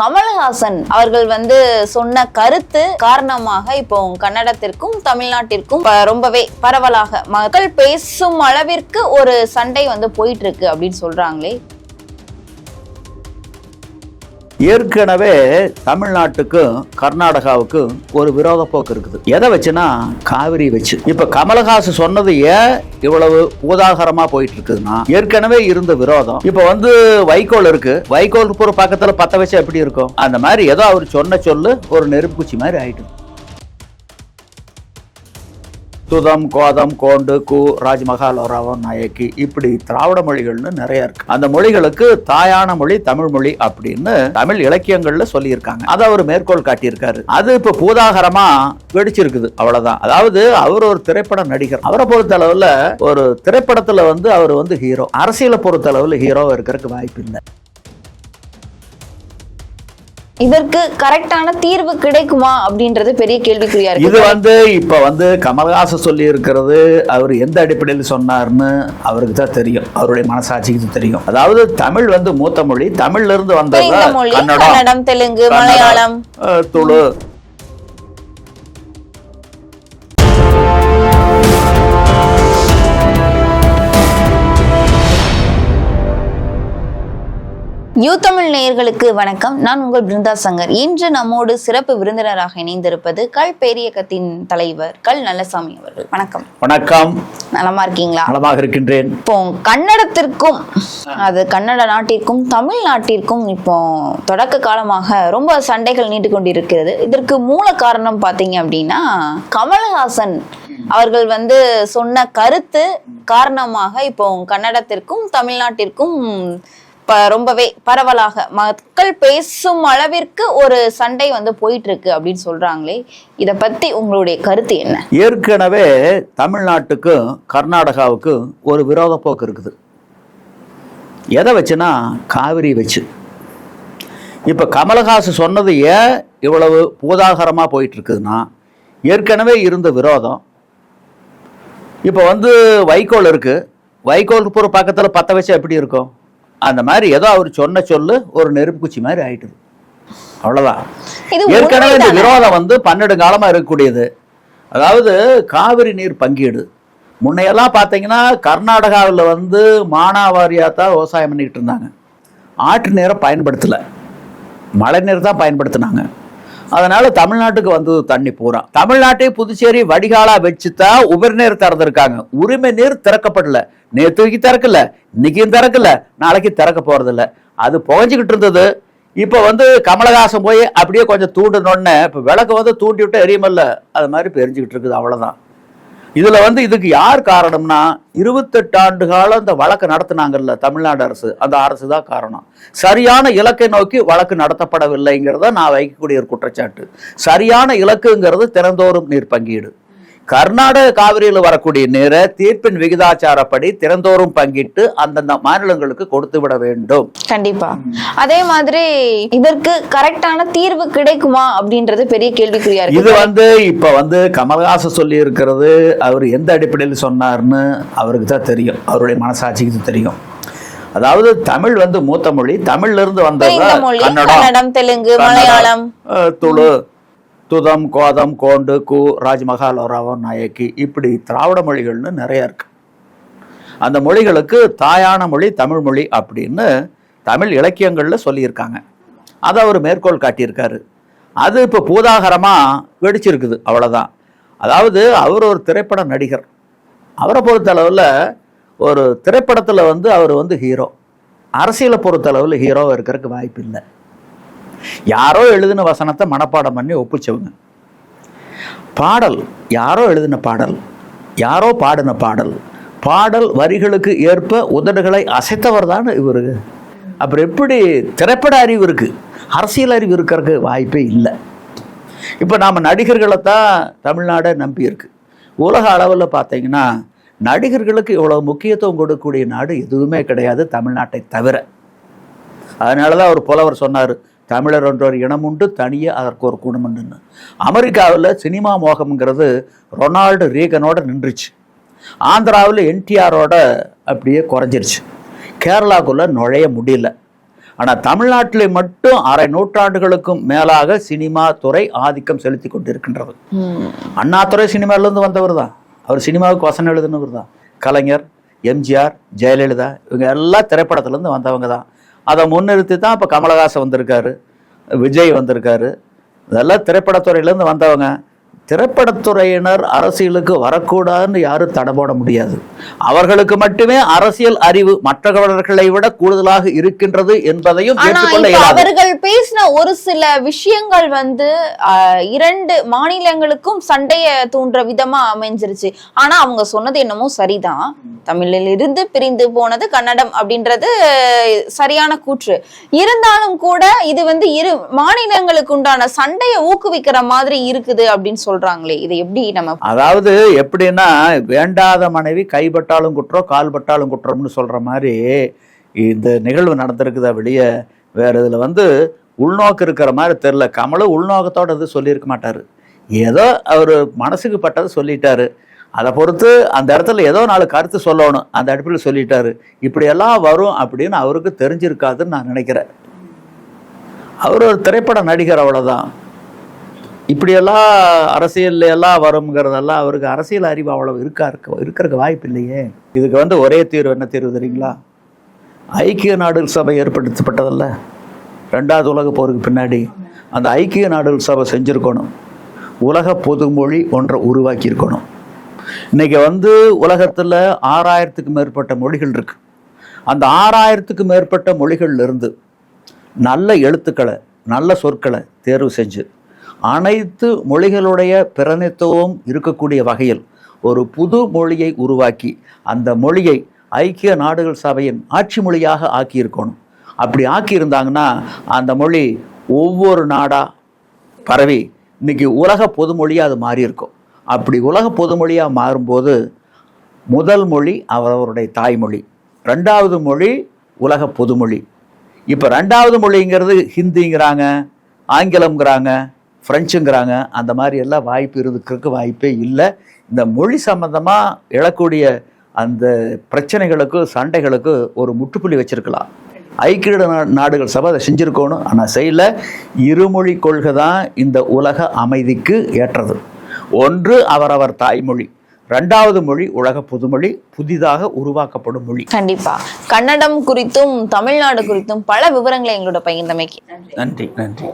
கமலஹாசன் அவர்கள் வந்து சொன்ன கருத்து காரணமாக இப்போ கன்னடத்திற்கும் தமிழ்நாட்டிற்கும் ரொம்பவே பரவலாக மக்கள் பேசும் அளவிற்கு ஒரு சண்டை வந்து போயிட்டு இருக்கு அப்படின்னு சொல்றாங்களே. ஏற்கனவே தமிழ்நாட்டுக்கும் கர்நாடகாவுக்கும் ஒரு விரோத போக்கு இருக்குது. எதை வச்சுன்னா காவிரி வச்சு. இப்ப கமலஹாசன் சொன்னது ஏன் இவ்வளவு உதாகரமா போயிட்டு இருக்குதுன்னா ஏற்கனவே இருந்த விரோதம். இப்ப வந்து வைக்கோல் இருக்கு. வைக்கோல் ஒரு பக்கத்துல பத்த வச்சு எப்படி இருக்கும்? அந்த மாதிரி ஏதோ அவர் சொன்ன சொல்லு ஒரு நெருப்பூச்சி மாதிரி ஆயிட்டு துதம் கோதம் கோண்டு கு ராஜ்மஹால் ஒராவம் நாயக்கி இப்படி திராவிட மொழிகள்னு நிறைய இருக்கு. அந்த மொழிகளுக்கு தாயான மொழி தமிழ் மொழி அப்படின்னு தமிழ் இலக்கியங்கள்ல சொல்லியிருக்காங்க. அதை அவர் மேற்கோள் காட்டியிருக்காரு. அது இப்ப பூதாகரமா வெடிச்சிருக்குது அவ்வளவுதான். அதாவது அவர் ஒரு திரைப்பட நடிகர். அவரை பொறுத்த அளவுல ஒரு திரைப்படத்துல வந்து அவர் வந்து ஹீரோ அரசியலை பொறுத்த அளவுல ஹீரோ இருக்கிறதுக்கு வாய்ப்பு இல்லை இதற்கு கரெக்டான தீர்வு கிடைக்குமா அப்படின்றது பெரிய கேள்விக்குறியா இது இருக்கு வந்து இப்ப வந்து கமல்ஹாசன் சொல்லி இருக்கிறது அவர் எந்த அடிப்படையில் சொன்னார்னு அவருக்கு தான் தெரியும். அவருடைய மனசாட்சிக்கு தெரியும். அதாவது தமிழ் வந்து மூத்த மொழி தமிழ்ல இருந்து வந்தது கன்னடம் தெலுங்கு மலையாளம். துளு யூ தமிழ் நேயர்களுக்கு வணக்கம். நான் உங்கள் பிருந்தா சங்கர். இன்று நம்மோடு சிறப்பு விருந்தினராக இணைந்திருப்பது கல் பேரியக்கத்தின் தலைவர் கல் நல்லசாமி அவர்கள். வணக்கம். வணக்கம். நலமா இருக்கீங்களா? நலமாக இருக்கின்றேன். இப்போ கன்னடத்திற்கும் அது கன்னட நாட்டிற்கும் தமிழ்நாட்டிற்கும் இப்போ தொடக்க காலமாக ரொம்ப சண்டைகள் நீண்டு கொண்டிருக்கிறது. இதற்கு மூல காரணம் பார்த்தீங்க அப்படின்னா கமலஹாசன் அவர்கள் வந்து சொன்ன கருத்து காரணமாக இப்போ கன்னடத்திற்கும் தமிழ்நாட்டிற்கும் ரொம்பவே பரவலாக மக்கள் பேசும் அளவிற்கு ஒரு சண்டை வந்து போயிட்டு இருக்கு அப்படின்னு சொல்றாங்களே. இதை பத்தி உங்களுடைய கருத்து என்ன? ஏற்கனவே தமிழ்நாட்டுக்கும் கர்நாடகாவுக்கும் ஒரு விரோத போக்கு இருக்குது. எதை வச்சுன்னா காவிரி வச்சு. இப்போ கமலஹாசு சொன்னது ஏன் இவ்வளவு பூதாகரமாக போயிட்டு இருக்குதுன்னா ஏற்கனவே இருந்த விரோதம். இப்போ வந்து வைக்கோல் இருக்கு. வைக்கோல் ஒரு பக்கத்தில் பற்ற வச்சா எப்படி இருக்கும்? அந்த மாதிரி ஏதோ அவர் சொன்ன சொல்லு ஒரு நெருப்பு குச்சி மாதிரி ஆயிட்டுது. அவ்வளோதான் இது ஏற்கனவே இந்த? விரோதம் வந்து பன்னெண்டு காலமா இருக்கக்கூடியது. அதாவது காவிரி நீர் பங்கீடு. முன்னையெல்லாம் பார்த்தீங்கன்னா கர்நாடகாவில் வந்து மானாவாரியாக தான் விவசாயம் பண்ணிக்கிட்டு இருந்தாங்க. ஆற்று நீரை பயன்படுத்தலை. மழை நீர் தான் பயன்படுத்தினாங்க. அதனால தமிழ்நாட்டுக்கு வந்தது தண்ணி பூரா. தமிழ்நாட்டை புதுச்சேரி வடிகாலா வச்சு தான் உபரி திறந்திருக்காங்க. உரிமை நீர் திறக்கப்படல. நேற்றுக்கு திறக்கல. இன்னைக்கும் திறக்கல. நாளைக்கு திறக்க போகிறதில்ல அது புகஞ்சுக்கிட்டு இருந்தது. இப்போ வந்து கமலஹாசன் போய் அப்படியே கொஞ்சம் தூண்டினோடனே இப்போ விளக்கு வந்து தூண்டி விட்டு எரியுமல்ல. அது மாதிரி பெரிஞ்சுக்கிட்டு இருக்குது. அவ்வளவுதான். இதுல வந்து இதுக்கு யார் காரணம்னா இருபத்தெட்டு ஆண்டு காலம் இந்த வழக்கு நடத்தினாங்கல்ல தமிழ்நாடு அரசு. அந்த அரசு தான் காரணம். சரியான இலக்கை நோக்கி வழக்கு நடத்தப்படவில்லைங்கிறத நான் வைக்கக்கூடிய ஒரு குற்றச்சாட்டு. சரியான இலக்குங்கிறது திறந்தோறும் நீர் பங்கீடு. கர்நாடக காவிரியில் வரக்கூடிய நீரை தீர்ப்பின் விகிதாச்சாரப்படி திறந்தோறும் பங்கிட்டு அந்தந்த மாநிலங்களுக்கு கொடுத்து விட வேண்டும். கண்டிப்பா. அதே மாதிரி இதற்கு கரெக்டான தீர்வு கிடைக்குமா அப்படின்றது பெரிய கேள்விக்குறியா இது இருக்கு வந்து இப்ப வந்து கமல்ஹாசன் சொல்லி இருக்கிறது அவர் எந்த அடிப்படையில் சொன்னார்னு அவருக்கு தான் தெரியும். அவருடைய மனசாட்சிக்கு தெரியும். அதாவது தமிழ் வந்து மூத்த மொழி தமிழ்ல இருந்து வந்தது கன்னடம் தெலுங்கு மலையாளம். துளு துதம் கோதம் கோண்டு கு ராஜ்மஹால் ஒராவம் நாயக்கி இப்படி திராவிட மொழிகள்னு நிறைய இருக்கு. அந்த மொழிகளுக்கு தாயான மொழி தமிழ் மொழி அப்படின்னு தமிழ் இலக்கியங்களில் சொல்லியிருக்காங்க. அதை அவர் மேற்கோள் காட்டியிருக்காரு. அது இப்போ பூதாகரமாக வெடிச்சிருக்குது அவ்வளோதான் அதாவது அவர் ஒரு திரைப்பட நடிகர். அவரை பொறுத்த அளவில் ஒரு திரைப்படத்தில் வந்து அவர் வந்து ஹீரோ அரசியலை பொறுத்த அளவில் ஹீரோவாக இருக்கிறதுக்கு வாய்ப்பு இல்லை யாரோ எழுதின வசனத்தை மனப்பாடம் பண்ணி ஒப்பிச்சவங்க. பாடல் யாரோ எழுதின பாடல் யாரோ பாடின பாடல் பாடல் வரிகளுக்கு ஏற்ப உதடுகளை அசைத்தவர் தான் இவரு. அப்புறம் எப்படி திரைப்பட அறிவு இருக்குது அரசியல் அறிவு இருக்கிறதுக்கு வாய்ப்பே இல்லை. இப்போ நாம் நடிகர்களை தான் தமிழ்நாடை நம்பியிருக்கு. உலக அளவில் பார்த்தீங்கன்னா நடிகர்களுக்கு இவ்வளோ முக்கியத்துவம் கொடுக்கக்கூடிய நாடு எதுவுமே கிடையாது தமிழ்நாட்டை தவிர. அதனால தான் ஒரு புலவர் சொன்னார் தமிழர் என்ற ஒரு இனம் உண்டு தனியே அதற்கு ஒரு குணம் உண்டுன்னு அமெரிக்காவில் சினிமா மோகம்ங்கிறது ரொனால்டு ரீகனோட நின்றுச்சு. ஆந்திராவில் என்டிஆரோட அப்படியே குறைஞ்சிருச்சு. கேரளாக்குள்ளே நுழைய முடியல. ஆனால் தமிழ்நாட்டிலே மட்டும் அரை நூற்றாண்டுகளுக்கும் மேலாக சினிமா துறை ஆதிக்கம் செலுத்தி கொண்டிருக்கின்றது. ம். அண்ணாதுரை சினிமாவிலேருந்து வந்தவர் தான். அவர் சினிமாவுக்கு வசனம் எழுதினவர் தான். கலைஞர் எம்ஜிஆர் ஜெயலலிதா இவங்க எல்லாம் திரைப்படத்துலேருந்து வந்தவங்க தான். அதை முன்னிறுத்தி தான் இப்போ கமலஹாசன் வந்திருக்காரு விஜய் வந்திருக்காரு. இதெல்லாம் திரைப்படத்துறையிலேருந்து வந்தவங்க. திரைப்படத்துறையினர் அரசியலுக்கு வரக்கூடாதுன்னு யாரும் தடை போட முடியாது. அவர்களுக்கு மட்டுமே அரசியல் அறிவு மற்றவர்களை விட கூடுதலாக இருக்கின்றது என்பதையும் அவர்கள் பேசின ஒரு சில விஷயங்கள் வந்து இரண்டு மாநிலங்களுக்கும் சண்டைய தூண்டுற விதமா அமைஞ்சிருச்சு. ஆனா அவங்க சொன்னது என்னமோ சரிதான். தமிழில் இருந்து பிரிந்து போனது கன்னடம் அப்படின்றது சரியான கூற்று. இருந்தாலும் கூட இது வந்து இரு மாநிலங்களுக்கு உண்டான சண்டையை ஊக்குவிக்கிற மாதிரி இருக்குது அப்படின்னு சொல்றாங்களே இதை எப்படி நம்ம அதாவது எப்படின்னா வேண்டாத மனைவி கைப்பட்டாலும் குற்றம் கால்பட்டாலும் குற்றம்னு சொல்ற மாதிரி இந்த நிகழ்வு நடந்திருக்குதா வெளியே வேற இதுல வந்து உள்நோக்கு இருக்கிற மாதிரி தெரில கமலும் உள்நோக்கத்தோட இது சொல்லியிருக்க மாட்டாரு. ஏதோ அவர் மனசுக்கு பட்டதை சொல்லிட்டாரு. அதை பொறுத்து அந்த இடத்துல ஏதோ நாலு கருத்து சொல்லணும். அந்த அடிப்படையில் சொல்லிட்டாரு. இப்படியெல்லாம் வரும் அப்படின்னு அவருக்கு தெரிஞ்சிருக்காதுன்னு நான் நினைக்கிறேன். அவர் ஒரு திரைப்பட நடிகர் அவ்வளோதான் இப்படியெல்லாம் அரசியல்ல எல்லாம் வருங்கிறதெல்லாம் அவருக்கு அரசியல் அறிவு அவ்வளவு இருக்கா இருக்க இருக்கிறதுக்கு வாய்ப்பு இல்லையே. இதுக்கு வந்து ஒரே தீர்வு என்ன தீர்வு தெரியுங்களா? ஐக்கிய நாடுகள் சபை ஏற்படுத்தப்பட்டதல்ல. ரெண்டாவது உலக போருக்கு பின்னாடி அந்த ஐக்கிய நாடுகள் சபை செஞ்சுருக்கணும். உலக பொதுமொழி ஒன்றை உருவாக்கியிருக்கணும். இன்றைக்கி வந்து உலகத்தில் ஆறாயிரத்துக்கு மேற்பட்ட மொழிகள் இருக்குது அந்த ஆறாயிரத்துக்கு மேற்பட்ட மொழிகள்லேருந்து நல்ல எழுத்துக்களை நல்ல சொற்களை தேர்வு செஞ்சு அனைத்து மொழிகளுடைய பிரதித்துவம் இருக்கக்கூடிய வகையில் ஒரு புது மொழியை உருவாக்கி அந்த மொழியை ஐக்கிய நாடுகள் சபையின் ஆட்சி மொழியாக ஆக்கியிருக்கணும். அப்படி ஆக்கியிருந்தாங்கன்னா அந்த மொழி ஒவ்வொரு நாடா பரவி இன்னைக்கு உலக பொதுமொழியாக அது மாறியிருக்கும். அப்படி உலக பொதுமொழியாக மாறும்போது முதல் மொழி அவரவருடைய தாய்மொழி ரெண்டாவது மொழி உலக பொதுமொழி இப்போ ரெண்டாவது மொழிங்கிறது ஹிந்திங்கிறாங்க ஆங்கிலம்ங்கிறாங்க ஃப்ரெஞ்சுங்கிறாங்க அந்த மாதிரி எல்லாம் வாய்ப்பு இருக்கிறதுக்கு வாய்ப்பே இல்லை. இந்த மொழி சம்பந்தமாக எழக்கூடிய அந்த பிரச்சனைகளுக்கு சண்டைகளுக்கு ஒரு முற்றுப்புள்ளி வச்சிருக்கலாம். ஐக்கிய நாடுகள் சபை அதை செஞ்சிருக்கணும் ஆனால் செய்யல. இருமொழி கொள்கை தான் இந்த உலக அமைதிக்கு ஏற்றது. ஒன்று அவரவர் தாய்மொழி. ரெண்டாவது மொழி உலக பொதுமொழி புதிதாக உருவாக்கப்படும் மொழி. கண்டிப்பா. கன்னடம் குறித்தும் தமிழ்நாடு குறித்தும் பல விவரங்களை எங்களோட பகிர்ந்தமைக்கு. நன்றி நன்றி.